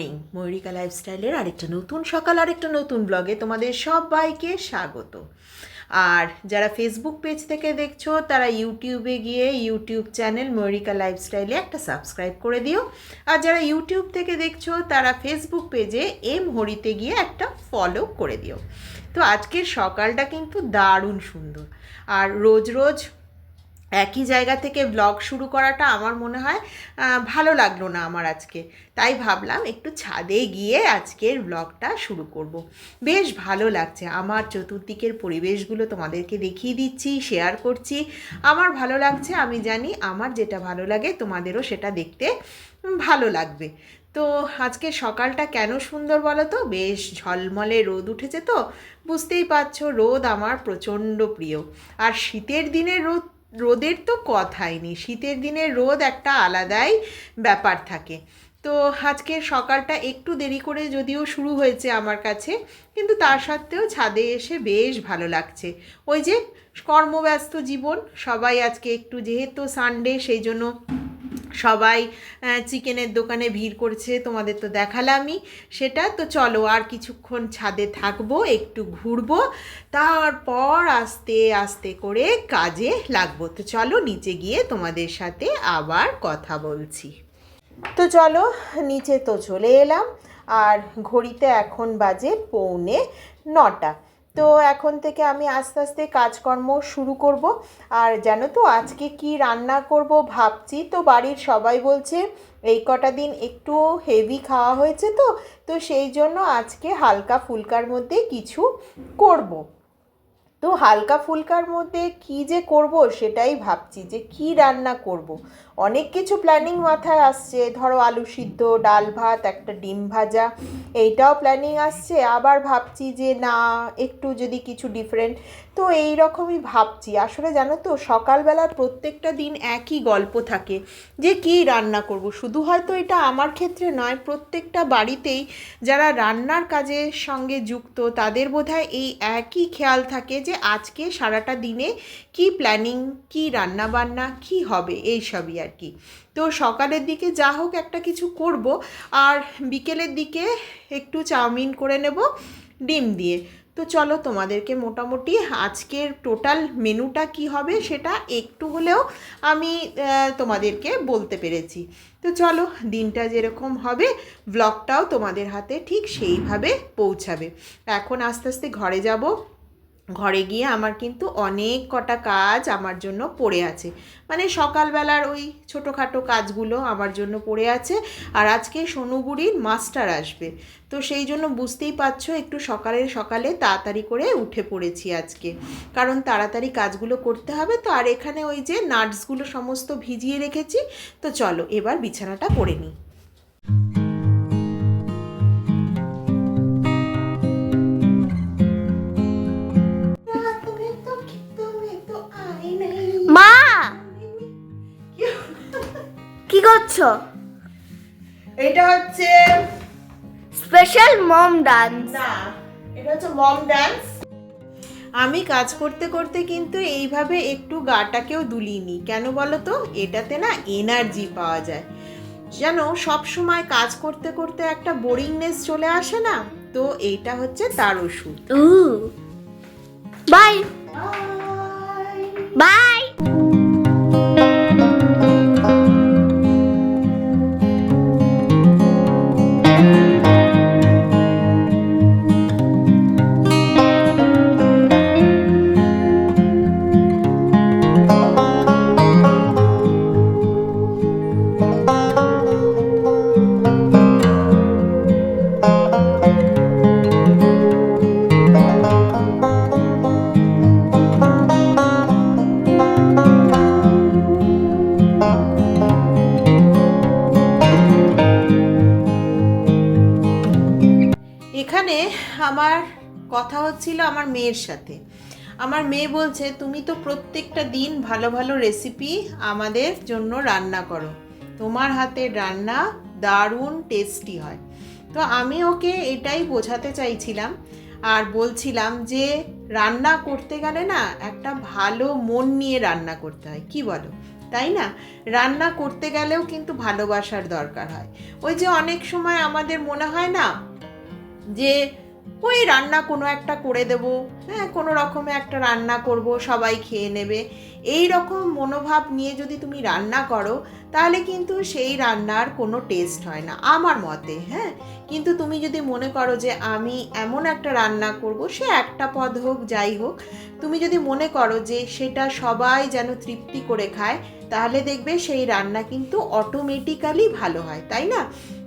Morning, ময়ূরিকা লাইফস্টাইলের আরেকটা নতুন সকাল, আরেকটা নতুন ব্লগে তোমাদের সবাইকে স্বাগত। আর যারা ফেসবুক পেজ থেকে দেখছ, তারা ইউটিউবে গিয়ে ইউটিউব চ্যানেল ময়ূরিকা লাইফস্টাইলে একটা সাবস্ক্রাইব করে দিও। আর যারা ইউটিউব থেকে দেখছ, তারা ফেসবুক পেজে এম হরিতে গিয়ে একটা ফলো করে দিও। তো আজকের সকালটা কিন্তু দারুণ সুন্দর। আর রোজ রোজ একই জায়গা থেকে ব্লগ শুরু করাটা আমার মনে হয় ভালো লাগল না আমার আজকে। তাই ভাবলাম একটু ছাদে গিয়ে আজকের ব্লগটা শুরু করব। বেশ ভালো লাগছে। আমার চতুর্দিকের পরিবেশগুলো তোমাদেরকে দেখিয়ে দিচ্ছি শেয়ার করছি। আমার ভালো লাগছে, আমি জানি আমার যেটা ভালো লাগে, তোমাদেরও সেটা দেখতে ভালো লাগবে। তো আজকে সকালটা কেন সুন্দর বলো তো? বেশ ঝলমলে রোদ উঠেছে তো, বুঝতেই পারছ, রোদ আমার প্রচণ্ড প্রিয়। আর শীতের দিনের রোদ রোদের তো কথাই নেই। শীতের দিনে রোদ একটা আলাদাই ব্যাপার থাকে। তো আজকের সকালটা একটু দেরি করে যদিও শুরু হয়েছে আমার কাছে, কিন্তু তার সত্ত্বেও ছাদে এসে বেশ ভালো লাগছে। ওই যে কর্মব্যস্ত জীবন, সবাই আজকে একটু যেহেতু সানডে সেই জন্য সবাই চিকেনের দোকানে ভিড় করছে, তোমাদের তো দেখালামই সেটা। তো চলো আর কিছুক্ষণ ছাদে থাকব, একটু ঘুরবো, তারপর আস্তে আস্তে করে কাজে লাগবো। তো চলো নিচে গিয়ে তোমাদের সাথে আবার কথা বলছি। তো চলো, নিচে তো চলে এলাম, আর ঘড়িতে এখন বাজে পৌনে নটা। তো এখন থেকে আমি আস্তে আস্তে কাজকর্ম শুরু করব আর জানো তো, আজকে কি রান্না করব ভাবছি তো বাড়ির সবাই বলছে, এই কটা দিন একটু হেভি খাওয়া হয়েছে তো তো সেই জন্য আজকে হালকা ফুলকার মধ্যে কিছু করব। তো হালকা ফুলকার মধ্যে কি যে করব সেটাই ভাবছি যে কি রান্না করব। অনেক কিছু প্ল্যানিং মাথায় আসছে। ধরো আলু সিদ্ধ, ডাল ভাত, একটা ডিম ভাজা, এইটাও প্ল্যানিং আসছে। আবার ভাবছি যে না, একটু যদি কিছু ডিফারেন্ট তো এই রকমই ভাবছি। আসলে জানো তো সকালবেলার প্রত্যেকটা দিন একই গল্প থাকে, যে কি রান্না করব? শুধু হয়তো এটা আমার ক্ষেত্রে নয়, প্রত্যেকটা বাড়িতেই যারা রান্নার কাজের সঙ্গে যুক্ত, তাদের বোধহয় এই একই খেয়াল থাকে যে আজকে সারাটা দিনে কি প্ল্যানিং কি রান্না বান্না কি হবে এই সবই আর কি তো সকালের দিকে যা হোক একটা কিছু করব, আর বিকেলের দিকে একটু চাউমিন করে নেব, ডিম দিয়ে। তো চলো তোমাদেরকে মোটামুটি আজকের টোটাল মেনুটা কি হবে সেটা একটু হলেও আমি তোমাদেরকে বলতে পেরেছি। তো চলো দিনটা যেরকম হবে ব্লগটাও তোমাদের হাতে ঠিক সেইভাবে পৌঁছাবে। এখন আস্তে আস্তে ঘরে যাব। ঘরে গিয়ে আমার কিন্তু অনেক কটা কাজ আমার জন্য পড়ে আছে। মানে সকালবেলার ওই ছোটোখাটো কাজগুলো আমার জন্য পড়ে আছে আর আজকে সোনুগুড়ির মাস্টার আসবে। তো সেই জন্য বুঝতেই পারছ একটু সকালের সকালে তাড়াতাড়ি করে উঠে পড়েছি আজকে। কারণ তাড়াতাড়ি কাজগুলো করতে হবে তো আর এখানে ওই যে নাটসগুলো সমস্ত ভিজিয়ে রেখেছি। তো চলো এবার বিছানাটা করে নিই। কি করছ? এটা হচ্ছে স্পেশাল মম ডান্স না এটা হচ্ছে মম ডান্স আমি কাজ করতে করতে কিন্তু এইভাবে একটু গাটাকেও দুলিনি। কেন বলো তো? এটাতে না এনার্জি পাওয়া যায়। যেন সব সময় কাজ করতে করতে একটা বোরিংনেস চলে আসে না? তো এইটা হচ্ছে তার ওষুধ। বাই বাই মেয়ের সাথে। আমার মেয়ে বলছে, তুমি তো প্রত্যেকটা দিন ভালো ভালো রেসিপি আমাদের জন্য রান্না করো। তোমার হাতের রান্না দারুণ টেস্টি হয়। তো আমি ওকে এটাই বোঝাতে চাইছিলাম আর বলছিলাম যে, রান্না করতে গেলে না একটা ভালো মন নিয়ে রান্না করতে হয়। কি বলো? তাই না? রান্না করতে গেলেও কিন্তু ভালোবাসার দরকার হয়। ওই যে অনেক সময় আমাদের মনে হয় না যে ওই রান্না কোনো একটা করে দেব। হ্যাঁ কোনো রকমে একটা রান্না করব, সবাই খেয়ে নেবে। এই রকম মনোভাব নিয়ে যদি তুমি রান্না করো, তাহলে কিন্তু সেই রান্নার কোনো টেস্ট হয় না, আমার মতে হ্যাঁ? কিন্তু তুমি যদি মনে করো যে আমি এমন একটা রান্না করব, সে একটা পদ হোক, যাই হোক, তুমি যদি মনে করো যে সেটা সবাই যেন তৃপ্তি করে খায়, তাহলে দেখবে সেই রান্না কিন্তু অটোমেটিক্যালি ভালো হয়, তাই না?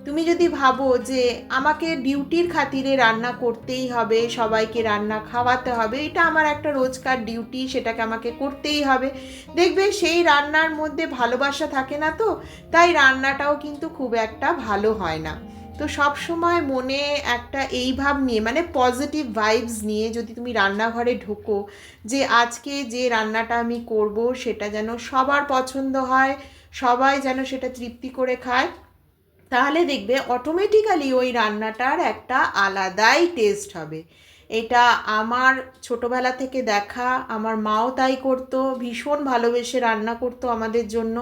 তুমি যদি ভাবো যে আমাকে ডিউটির খাতিরে রান্না করতেই হবে, সবাইকে রান্না খাওয়াতে হবে, এটা আমার একটা রোজকার ডিউটি, সেটাকে আমাকে করতেই হবে। দেখবে সেই রান্নার মধ্যে ভালোবাসা থাকে না তো, তাই রান্নাটাও কিন্তু খুব একটা ভালো হয় না। তো সব সময় মনে একটা এই ভাব নিয়ে মানে পজিটিভ ভাইবস নিয়ে যদি তুমি রান্নাঘরে ঢোকো যে আজকে যে রান্নাটা আমি করব, সেটা যেন সবার পছন্দ হয়, সবাই যেন সেটা তৃপ্তি করে খায় তাহলে দেখবে অটোমেটিক্যালি ওই রান্নাটার একটা আলাদাই টেস্ট হবে। এটা আমার ছোটোবেলা থেকে দেখা, আমার মাও তাই করতো, ভীষণ ভালোবেসে রান্না করতো আমাদের জন্য।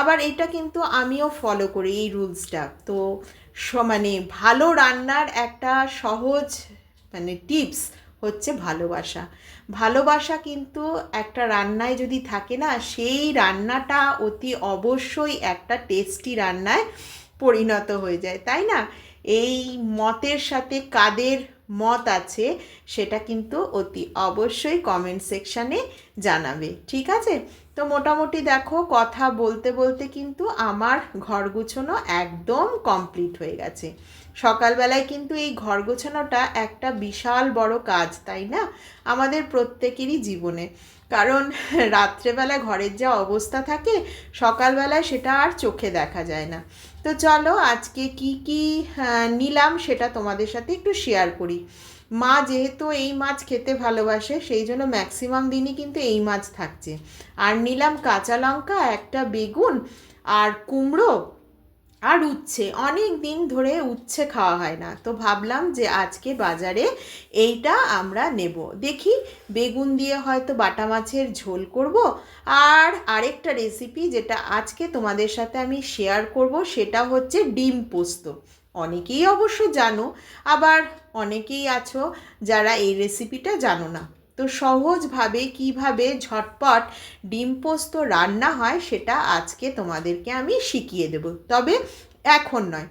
আবার এটা কিন্তু আমিও ফলো করি এই রুলসটা তো মানে ভালো রান্নার একটা সহজ মানে টিপস হচ্ছে ভালোবাসা। ভালোবাসা কিন্তু একটা রান্নায় যদি থাকে না, সেই রান্নাটা অতি অবশ্যই একটা টেস্টি রান্নায় পরিণত হয়ে যায়, তাই না? এই মতের সাথে কাদের মত আছে সেটা কিন্তু অতি অবশ্যই কমেন্ট সেকশানে জানাবে, ঠিক আছে? তো মোটামুটি দেখো, কথা বলতে বলতে কিন্তু আমার ঘর গুছোনো একদম কমপ্লিট হয়ে গেছে। সকালবেলায় কিন্তু এই ঘর গোছানোটা একটা বিশাল বড় কাজ, তাই না? আমাদের প্রত্যেকেরই জীবনে। কারণ রাত্রেবেলা ঘরের যা অবস্থা থাকে, সকালবেলায় সেটা আর চোখে দেখা যায় না। তো চলো আজকে কি কি আহ, নিলাম সেটা তোমাদের সাথে একটু শেয়ার করি। মা যেহেতু এই মাছ খেতে ভালোবাসে সেই জন্য ম্যাক্সিমাম দিনই কিন্তু এই মাছ থাকছে। আর নিলাম কাঁচা লঙ্কা একটা বেগুন আর কুমড়ো আর উচ্ছে, অনেক দিন ধরে উচ্ছে খাওয়া হয় না। তো ভাবলাম যে আজকে বাজারে এইটা আমরা নেব। দেখি বেগুন দিয়ে হয়তো বাটা মাছের ঝোল করব। আর আরেকটা রেসিপি যেটা আজকে তোমাদের সাথে আমি শেয়ার করব, সেটা হচ্ছে ডিম পোস্ত। অনেকেই অবশ্য জানো, আবার অনেকেই আছো যারা এই রেসিপিটা জানো না। তো সহজভাবে কীভাবে ঝটপট ডিম পোস্ত রান্না হয় সেটা আজকে তোমাদেরকে আমি শিখিয়ে দেব। তবে এখন নয়।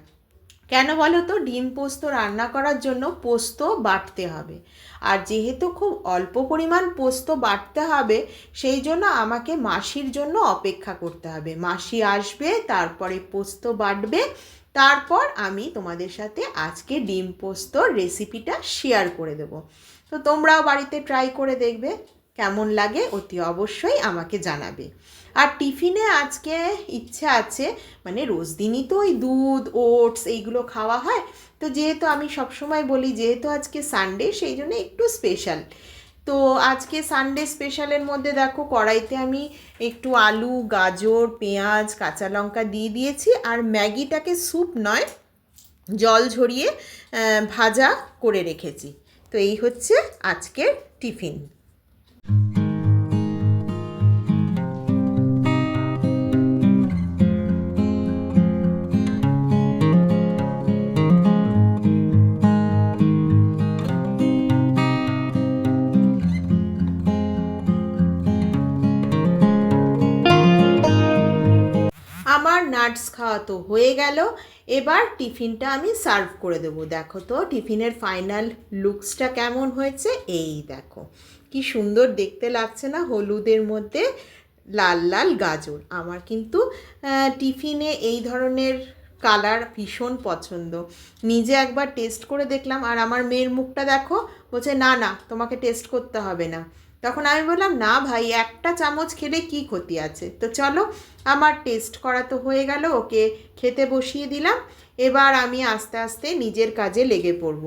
কেন বলো তো? ডিম পোস্ত রান্না করার জন্য পোস্ত বাটতে হবে। আর যেহেতু খুব অল্প পরিমাণ পোস্ত বাটতে হবে, সেই জন্য আমাকে মাসির জন্য অপেক্ষা করতে হবে। মাসি আসবে, তারপরে পোস্ত বাটবে, তারপর আমি তোমাদের সাথে আজকে ডিম পোস্তর রেসিপিটা শেয়ার করে দেব। তো তোমরাও বাড়িতে ট্রাই করে দেখবে কেমন লাগে, অতি অবশ্যই আমাকে জানাবে। আর টিফিনে আজকে ইচ্ছে আছে মানে রোজ দিনই তো ওই দুধ, ওটস এইগুলো খাওয়া হয়। তো যেহেতু আমি সবসময় বলি যেহেতু আজকে সানডে সেই জন্য একটু স্পেশাল তো আজকে সানডে স্পেশালের মধ্যে দেখো কড়াইতে আমি একটু আলু, গাজর, পেঁয়াজ, কাঁচা লঙ্কা দিয়ে দিয়েছি। আর ম্যাগিটাকে স্যুপ নয়, জল ঝরিয়ে ভাজা করে রেখেছি। তো এই হচ্ছে আজকের টিফিন। নাটস খাওয়া তো হয়ে গেল। এবার টিফিনটা আমি সার্ভ করে দেবো। দেখো তো, টিফিনের ফাইনাল লুকসটা কেমন হয়েছে? এই দেখো, কি সুন্দর দেখতে লাগছে না হলুদের মধ্যে লাল লাল গাজর। আমার কিন্তু টিফিনে এই ধরনের কালার ভীষণ পছন্দ। নিজে একবার টেস্ট করে দেখলাম আর আমার মেয়ের মুখটা দেখো, বলছে, না না, তোমাকে টেস্ট করতে হবে না। তখন আমি বললাম, না ভাই, একটা চামচ খেলে কি ক্ষতি আছে? তো চলো, আমার টেস্ট করা তো হয়ে গেল, ওকে খেতে বসিয়ে দিলাম। এবার আমি আস্তে আস্তে নিজের কাজে লেগে পড়ব।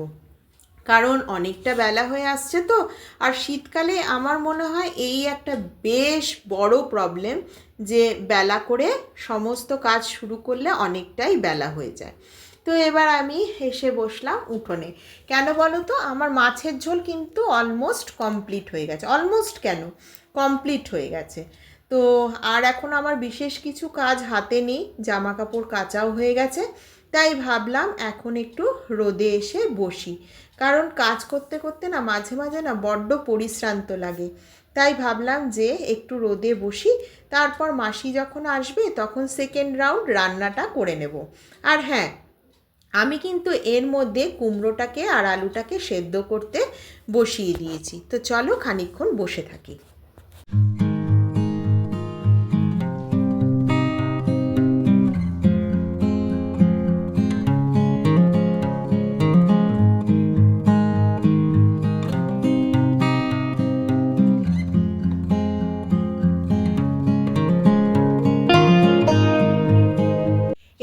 কারণ অনেকটা বেলা হয়ে আসছে তো, আর শীতকালে আমার মনে হয় এই একটা বেশ বড় প্রবলেম যে বেলা করে সমস্ত কাজ শুরু করলে অনেকটাই বেলা হয়ে যায়। তো এবার আমি এসে বসলাম উঠোনে। কেন বলো তো? আমার মাছের ঝোল কিন্তু অলমোস্ট কমপ্লিট হয়ে গেছে। অলমোস্ট কেন? কমপ্লিট হয়ে গেছে। তো আর এখন আমার বিশেষ কিছু কাজ হাতে নেই। জামা কাপড় কাচাও হয়ে গেছে। তাই ভাবলাম এখন একটু রোদে এসে বসি। কারণ কাজ করতে করতে না মাঝে মাঝে না বড্ড পরিশ্রান্ত লাগে। তাই ভাবলাম যে একটু রোদে বসি। তারপর মাসি যখন আসবে তখন সেকেন্ড রাউন্ড রান্নাটা করে নেব। আর হ্যাঁ আমি কিন্তু এর মধ্যে কুমড়োটাকে আর আলুটাকে সেদ্ধ করতে বসিয়ে দিয়েছি। তো চলো খানিক্ষণ বসে থাকি।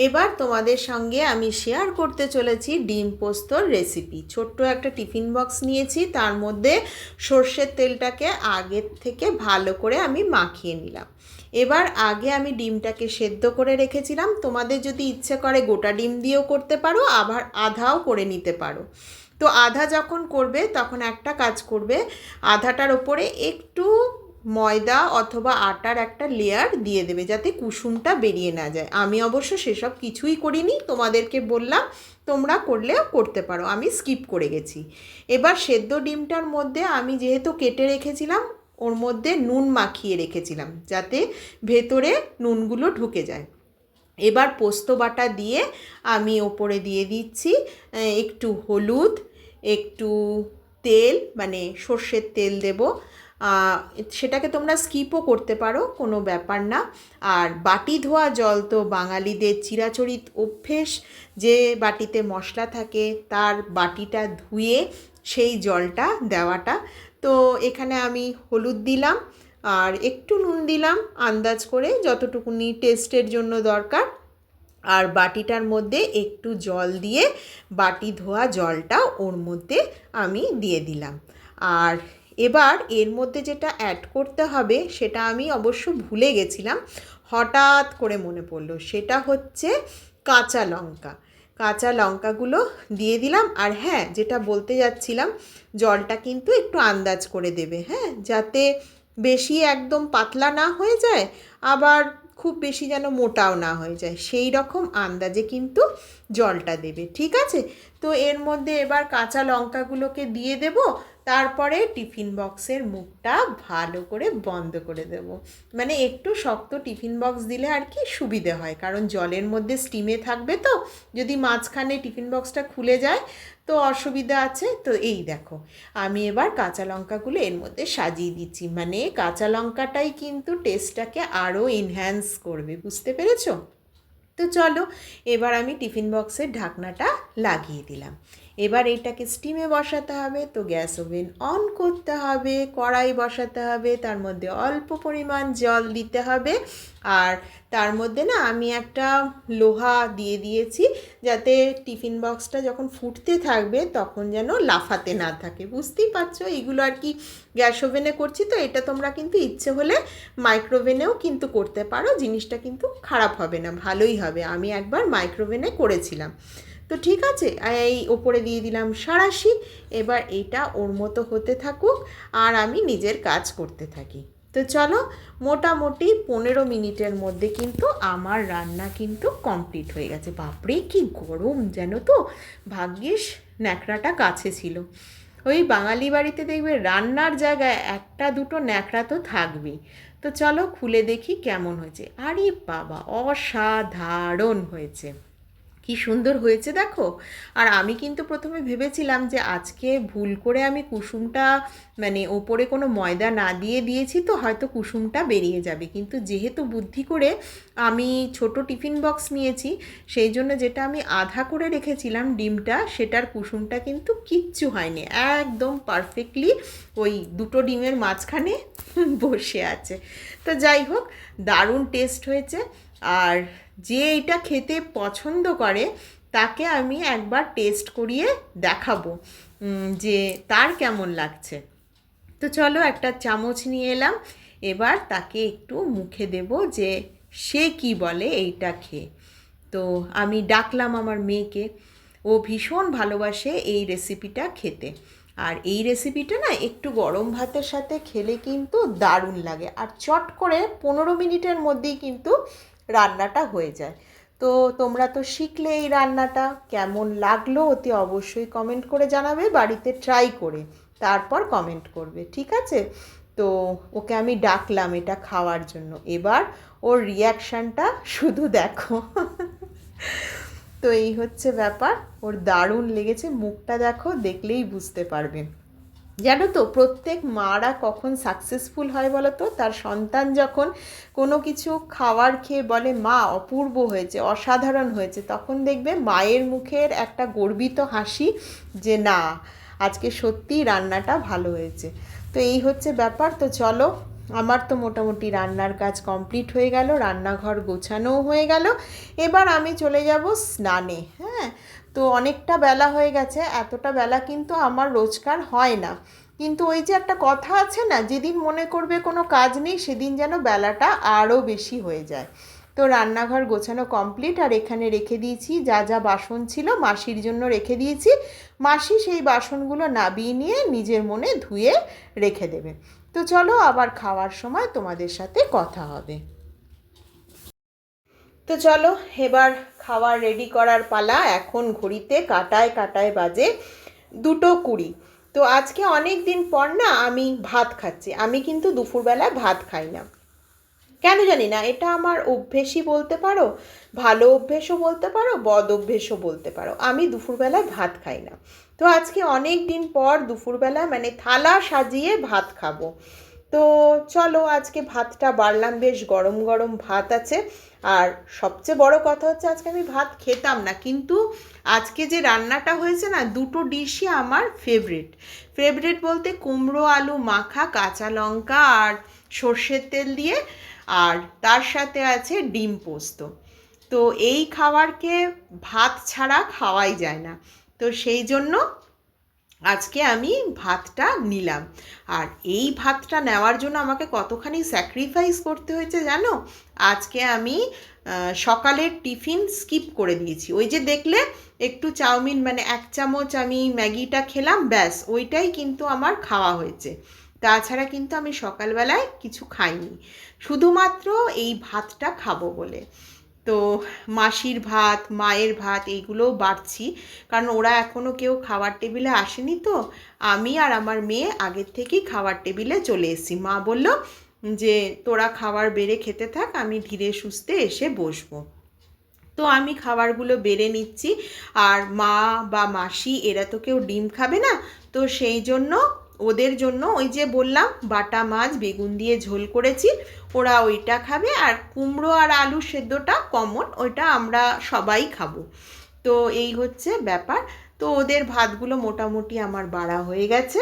এবার তোমাদের সঙ্গে আমি শেয়ার করতে চলেছি ডিম পোস্তর রেসিপি ছোট্ট একটা টিফিন বক্স নিয়েছি, তার মধ্যে সর্ষের তেলটাকে আগের থেকে ভালো করে আমি মাখিয়ে নিলাম। এবার আগে আমি ডিমটাকে সেদ্ধ করে রেখেছিলাম। তোমাদের যদি ইচ্ছে করে গোটা ডিম দিয়েও করতে পারো, আবার আধাও করে নিতে পারো। তো আধা যখন করবে, তখন একটা কাজ করবে, আধাটার ওপরে একটু ময়দা অথবা আটার একটা লেয়ার দিয়ে দেবে যাতে কুসুমটা বেরিয়ে না যায়। আমি অবশ্য সেসব কিছুই করিনি, তোমাদেরকে বললাম, তোমরা করলেও করতে পারো। আমি স্কিপ করে গেছি। এবার সেদ্ধ ডিমটার মধ্যে আমি যেহেতু কেটে রেখেছিলাম, ওর মধ্যে নুন মাখিয়ে রেখেছিলাম যাতে ভেতরে নুনগুলো ঢুকে যায়। এবার পোস্ত বাটা দিয়ে আমি ওপরে দিয়ে দিচ্ছি একটু হলুদ, একটু তেল মানে সর্ষের তেল দেব। সেটাকে তোমরা স্কিপও করতে পারো, কোনো ব্যাপার না। আর বাটি ধোয়া জল তো বাঙালিদের চিরাচরিত অভ্যেস যে বাটিতে মশলা থাকে, তার বাটিটা ধুয়ে সেই জলটা দেওয়াটা। তো এখানে আমি হলুদ দিলাম, আর একটু নুন দিলাম আন্দাজ করে, যতটুকুনি টেস্টের জন্য দরকার। আর বাটিটার মধ্যে একটু জল দিয়ে বাটি ধোয়া জলটা ওর মধ্যে আমি দিয়ে দিলাম। আর এবার এর মধ্যে যেটা অ্যাড করতে হবে, সেটা আমি অবশ্য ভুলে গেছিলাম। হঠাৎ করে মনে পড়ল, সেটা হচ্ছে কাঁচা লঙ্কা। কাঁচা লঙ্কাগুলো দিয়ে দিলাম, আর হ্যাঁ যেটা বলতে যাচ্ছিলাম, জলটা কিন্তু একটু আন্দাজ করে দেবে হ্যাঁ? যাতে বেশি একদম পাতলা না হয়ে যায়, আবার খুব বেশি যেন মোটাও না হয়ে যায়। সেই রকম আন্দাজে কিন্তু জলটা দেবে, ঠিক আছে? তো এর মধ্যে এবার কাঁচা লঙ্কাগুলোকে দিয়ে দেব তারপরে টিফিন বক্সের মুখটা ভালো করে বন্ধ করে দেব। মানে একটু শক্ত টিফিন বক্স দিলে আর কি সুবিধে হয়, কারণ জলের মধ্যে স্টিমে থাকবে তো, যদি মাঝখানে টিফিন বক্সটা খুলে যায় তো অসুবিধা আছে। তো এই দেখো, আমি এবার কাঁচা লঙ্কাগুলো এর মধ্যে সাজিয়ে দিচ্ছি। মানে কাঁচা লঙ্কাটাই কিন্তু টেস্টটাকে আরও এনহ্যান্স করবে, বুঝতে পেরেছ? তো চলো, এবার আমি টিফিন বক্সের ঢাকনাটা লাগিয়ে দিলাম। এবার এটাকে স্টিমে বসাতে হবে, তো গ্যাস ওভেন অন করতে হবে, কড়াই বসাতে হবে, তার মধ্যে অল্প পরিমাণ জল দিতে হবে, আর তার মধ্যে না আমি একটা লোহা দিয়ে দিয়েছি, যাতে টিফিন বক্সটা যখন ফুটতে থাকবে তখন যেন লাফাতে না থাকে। বুঝতেই পারছ? এগুলো আর কি গ্যাস ওভেনে করছি তো, এটা তোমরা কিন্তু ইচ্ছে হলে মাইক্রোওভেনেও কিন্তু করতে পারো, জিনিসটা কিন্তু খারাপ হবে না, ভালোই হবে। আমি একবার মাইক্রোওভেনে করেছিলাম। তো ঠিক আছে, এই ওপরে দিয়ে দিলাম সাঁড়াশি এবার এটা ওর মতো হতে থাকুক আর আমি নিজের কাজ করতে থাকি। তো চলো, মোটামুটি পনেরো মিনিটের মধ্যে কিন্তু আমার রান্না কিন্তু কমপ্লিট হয়ে গেছে। বাপরে, কি গরম যেন তো! ভাগ্যিস ন্যাকড়াটা কাছে ছিল। ওই বাঙালি বাড়িতে দেখবে রান্নার জায়গায় একটা দুটো ন্যাকড়া তো থাকবেই। তো চলো খুলে দেখি কেমন হয়েছে। আরে বাবা, অসাধারণ হয়েছে। কি সুন্দর হয়েছে দেখো। আর আমি কিন্তু প্রথমে ভেবেছিলাম যে আজকে ভুল করে আমি কুসুমটা মানে ওপরে কোনো ময়দা না দিয়ে দিয়েছি তো হয়তো কুসুমটা বেরিয়ে যাবে। কিন্তু যেহেতু বুদ্ধি করে আমি ছোট টিফিন বক্স নিয়েছি, সেই জন্য যেটা আমি আধা করে রেখেছিলাম ডিমটা, সেটার কুসুমটা কিন্তু কিচ্ছু হয়নি। একদম পারফেক্টলি ওই দুটো ডিমের মাঝখানে বসে আছে। তো যাই হোক, দারুণ টেস্ট হয়েছে। আর যে এটা খেতে পছন্দ করে, তাকে আমি একবার টেস্ট করিয়ে দেখাবো যে তার কেমন লাগছে। তো চলো একটা চামচ নিয়ে এলাম, এবার তাকে একটু মুখে দেব যে সে কি বলে এইটা খেয়ে। তো আমি ডাকলাম আমার মেয়েকে, ও ভীষণ ভালোবাসে এই রেসিপিটা খেতে। আর এই রেসিপিটা না একটু গরম ভাতের সাথে খেলে কিন্তু দারুণ লাগে। আর চট করে পনেরো মিনিটের মধ্যেই কিন্তু রান্নাটা হয়ে যায়। তো তোমরা তো শিখলে এই রান্নাটা, কেমন লাগল অতি অবশ্যই কমেন্ট করে জানাবে, বাড়িতে ট্রাই করে তারপর কমেন্ট করবে, ঠিক আছে? তো ওকে আমি ডাকলাম এটা খাওয়ার জন্য। এবার ওর রিয়াকশানটা শুধু দেখো। তো এই হচ্ছে ব্যাপার, ওর দারুণ লেগেছে, মুখটা দেখো, দেখলেই বুঝতে পারবে জানো তো, প্রত্যেক মারা কখন সাকসেসফুল হয় বলো তো তার সন্তান যখন কোনো কিছু খাওয়ার খেয়ে বলে, মা, অপূর্ব হয়েছে, অসাধারণ হয়েছে, তখন দেখবে মায়ের মুখের একটা গর্বিত হাসি যে, না, আজকে সত্যিই রান্নাটা ভালো হয়েছে। তো এই হচ্ছে ব্যাপার। তো চলো, আমার তো মোটামুটি রান্নার কাজ কমপ্লিট হয়ে গেল, রান্নাঘর গোছানোও হয়ে গেল। এবার আমি চলে যাব স্নানে হ্যাঁ? তো অনেকটা বেলা হয়ে গেছে, এতটা বেলা কিন্তু আমার রোজকার হয় না। কিন্তু ওই যে একটা কথা আছে না, যেদিন মনে করবে কোনো কাজ নেই, সেদিন যেন বেলাটা আরও বেশি হয়ে যায়। তো রান্নাঘর গোছানো কমপ্লিট আর এখানে রেখে দিয়েছি যা যা বাসন ছিল, মাসির জন্য রেখে দিয়েছি। মাসি সেই বাসনগুলো নাবিয়ে নিয়ে নিজের মনে ধুয়ে রেখে দেবে। তো চলো আবার খাওয়ার সময় তোমাদের সাথে কথা হবে। তো চলো, এবার খাবার রেডি করার পালা। এখন ঘড়িতে কাটায় কাটায় বাজে দুটো কুড়ি। তো আজকে অনেক দিন পর না আমি ভাত খাচ্ছি। আমি কিন্তু দুপুরবেলায় ভাত খাই না। কেন জানি না, এটা আমার অভ্যেসই বলতে পারো, ভালো অভ্যেসও বলতে পারো, বদ অভ্যেসও বলতে পারো। আমি দুপুরবেলায় ভাত খাই না। তো আজকে অনেক দিন পর দুপুরবেলায় মানে থালা সাজিয়ে ভাত খাব। তো চলো আজকে ভাতটা বাড়লাম, বেশ গরম গরম ভাত আছে। আর সবচেয়ে বড় কথা হচ্ছে আজকে আমি ভাত খেতাম না, কিন্তু আজকে যে রান্নাটা হয়েছে না, দুটো ডিশই আমার ফেভারিট ফেভারিট বলতে কুমড়ো, আলু মাখা, কাঁচা লঙ্কা আর সর্ষের তেল দিয়ে, আর তার সাথে আছে ডিম পোস্ত। তো এই খাবারকে ভাত ছাড়া খাওয়াই যায় না। তো সেই জন্য আজকে আমি ভাতটা নিলাম। আর এই ভাতটা নেওয়ার জন্য আমাকে কতখানি স্যাক্রিফাইস করতে হয়েছে জানো? আজকে আমি সকালের টিফিন স্কিপ করে দিয়েছি। ওই যে দেখলে, একটু চাউমিন মানে এক চামচ আমি ম্যাগিটা খেলাম, ব্যাস, ওইটাই কিন্তু আমার খাওয়া হয়েছে। তাছাড়া কিন্তু আমি সকালবেলায় কিছু খাইনি। শুধুমাত্র এই ভাতটা খাব বলে। তো মাসির ভাত, মায়ের ভাত এইগুলোও বাড়ছি। কারণ ওরা এখনও কেউ খাবার টেবিলে আসেনি তো। আমি আর আমার মেয়ে আগের থেকেই খাবার টেবিলে চলে এসেছি। মা বলল যে, তোরা খাবার বেড়ে খেতে থাক, আমি ধীরে সুস্থে এসে বসবো। তো আমি খাবারগুলো বেড়ে নিচ্ছি। আর মা বা মাসি, এরা তো কেউ ডিম খাবে না। তো সেই জন্য ওদের জন্য ওই যে বললাম, বাটা মাছ, বেগুন দিয়ে ঝোল করেছি, ওরা ওইটা খাবে আর কুমড়ো আর আলু সেদ্ধটা কমন ওইটা আমরা সবাই খাব। তো এই হচ্ছে ব্যাপার। তো ওদের ভাতগুলো মোটামুটি আমার বাড়া হয়ে গেছে।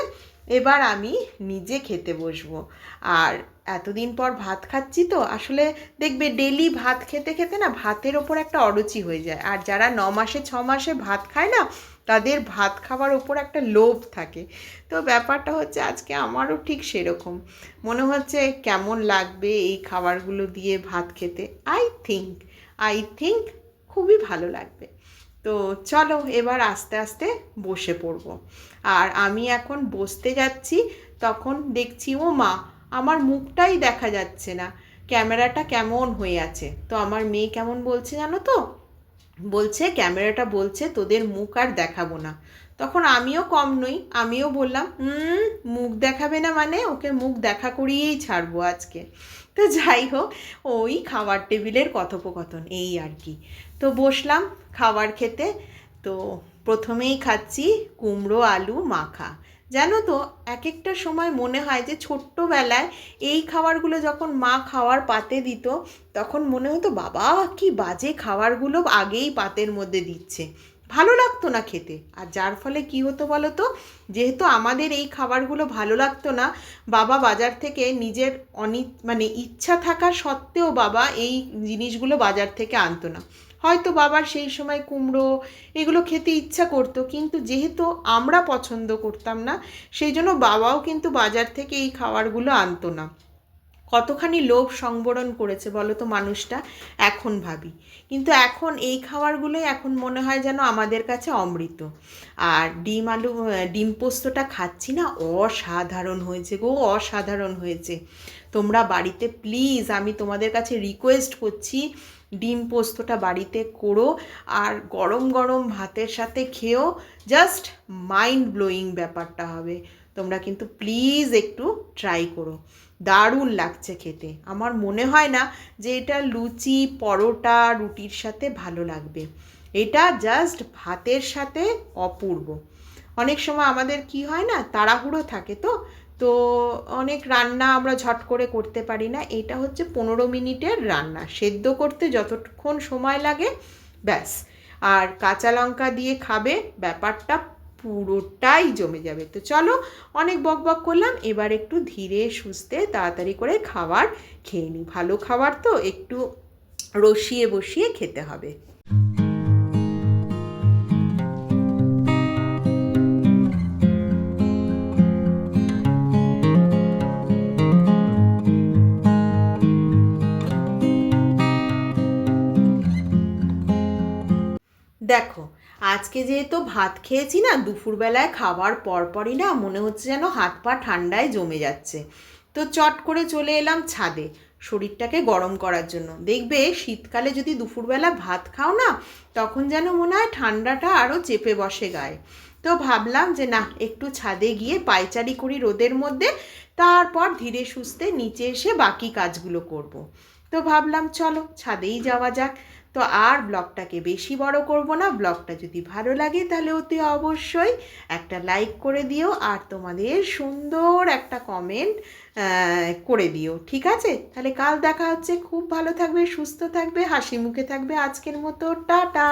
এবার আমি নিজে খেতে বসবো। আর এতদিন পর ভাত খাচ্ছি তো, আসলে দেখবে ডেলি ভাত খেতে খেতে না ভাতের ওপর একটা অরুচি হয়ে যায়। আর যারা ন মাসে, ছ মাসে ভাত খায় না তাদের ভাত খাওয়ার ওপর একটা লোভ থাকে। তো ব্যাপারটা হচ্ছে আজকে আমারও ঠিক সেরকম। মনে হচ্ছে কেমন লাগবে এই খাবারগুলো দিয়ে ভাত খেতে? আই থিঙ্ক আই থিঙ্ক খুবই ভালো লাগবে। তো চলো এবার আস্তে আস্তে বসে পড়ব। আর আমি এখন বসতে যাচ্ছি, তখন দেখছি, ও মা, আমার মুখটাই দেখা যাচ্ছে না। ক্যামেরাটা কেমন হয়ে আছে? তো আমার মেয়ে কেমন বলছে জানো তো? বলছে, ক্যামেরাটা বলছে, তোদের মুখ আর দেখাবো না। তখন আমিও কম নই, আমিও বললাম, হুম, মুখ দেখাবে না মানে? ওকে মুখ দেখা করিয়েই ছাড়বো আজকে। তো যাই হোক, ওই খাবার টেবিলের কথোপকথন, এই আর কি। তো বসলাম খাবার খেতে, তো প্রথমেই খাচ্ছি কুমড়ো, আলু, মাখা। জানো তো এক একটা সময় মনে হয় যে ছোট্টবেলায় এই খাবারগুলো যখন মা খাওয়ার পাতে দিত, তখন মনে হতো, বাবা, কি বাজে খাবারগুলো আগেই পাতের মধ্যে দিচ্ছে। ভালো লাগতো না খেতে। আর যার ফলে কি হতো বলো তো, যেহেতু আমাদের এই খাবারগুলো ভালো লাগতো না, বাবা বাজার থেকে নিজের অনি মানে ইচ্ছা থাকা সত্ত্বেও বাবা এই জিনিসগুলো বাজার থেকে আনতো না। হয়তো বাবার সেই সময় কুমড়ো এগুলো খেতে ইচ্ছা করতো, কিন্তু যেহেতু আমরা পছন্দ করতাম না, সেই জন্য বাবাও কিন্তু বাজার থেকে এই খাবারগুলো আনতো না। কতখানি লোভ সংবরণ করেছে বলো তো মানুষটা, এখন ভাবি। কিন্তু এখন এই খাবারগুলোই এখন মনে হয় যেন আমাদের কাছে অমৃত। আর ডিম আলু, ডিম পোস্তটা খাচ্ছি না, অসাধারণ হয়েছে গো, অসাধারণ হয়েছে। তোমরা বাড়িতে প্লিজ আমি তোমাদের কাছে রিকোয়েস্ট করছি ডিম পোস্তটা বাড়িতে করো আর গরম গরম ভাতের সাথে খেয়েও জাস্ট মাইন্ড ব্লোয়িং ব্যাপারটা হবে। তোমরা কিন্তু প্লিজ একটু ট্রাই করো। দারুণ লাগছে খেতে। আমার মনে হয় না যে এটা লুচি, পরোটা, রুটির সাথে ভালো লাগবে। এটা জাস্ট ভাতের সাথে অপূর্ব। অনেক সময় আমাদের কি হয় না, তাড়াহুড়ো থাকে তো তো অনেক রান্না আমরা ঝট করে করতে পারি না। এটা হচ্ছে পনেরো মিনিটের রান্না। সেদ্ধ করতে যতক্ষণ সময় লাগে, ব্যাস। আর কাঁচা লঙ্কা দিয়ে খাবে, ব্যাপারটা পুরোটাই জমে যাবে। তো চলো, অনেক বক বক করলাম, এবার একটু ধীরে সুস্থে তাড়াতাড়ি করে খাবার খেয়ে নিই। ভালো খাবার তো একটু রসিয়ে বসিয়ে খেতে হবে। দেখো, আজকে যেহেতু ভাত খেয়েছি না, দুপুরবেলায় খাবার পরপরই না মনে হচ্ছে যেন হাত পা ঠান্ডায় জমে যাচ্ছে। তো চট করে চলে এলাম ছাদে শরীরটাকে গরম করার জন্য। দেখবে শীতকালে যদি দুপুরবেলা ভাত খাও না, তখন যেন মনে হয় ঠান্ডাটা আরও চেপে বসে গায়ে। তো ভাবলাম যে না, একটু ছাদে গিয়ে পায়চারি করি রোদের মধ্যে, তারপর ধীরে সুস্থে নিচে এসে বাকি কাজগুলো করব। তো ভাবলাম চলো, ছাদেই যাওয়া যাক। তো আর ব্লগটাকে বেশি বড় করব না, ব্লগটা যদি ভালো লাগে তাহলে অতি অবশ্যই একটা লাইক করে দিও আর তোমাদের সুন্দর একটা কমেন্ট করে দিও, ঠিক আছে? তাহলে কাল দেখা হচ্ছে, খুব ভালো থাকবে, সুস্থ থাকবে, হাসি মুখে থাকবে, আজকের মতো, টাটা!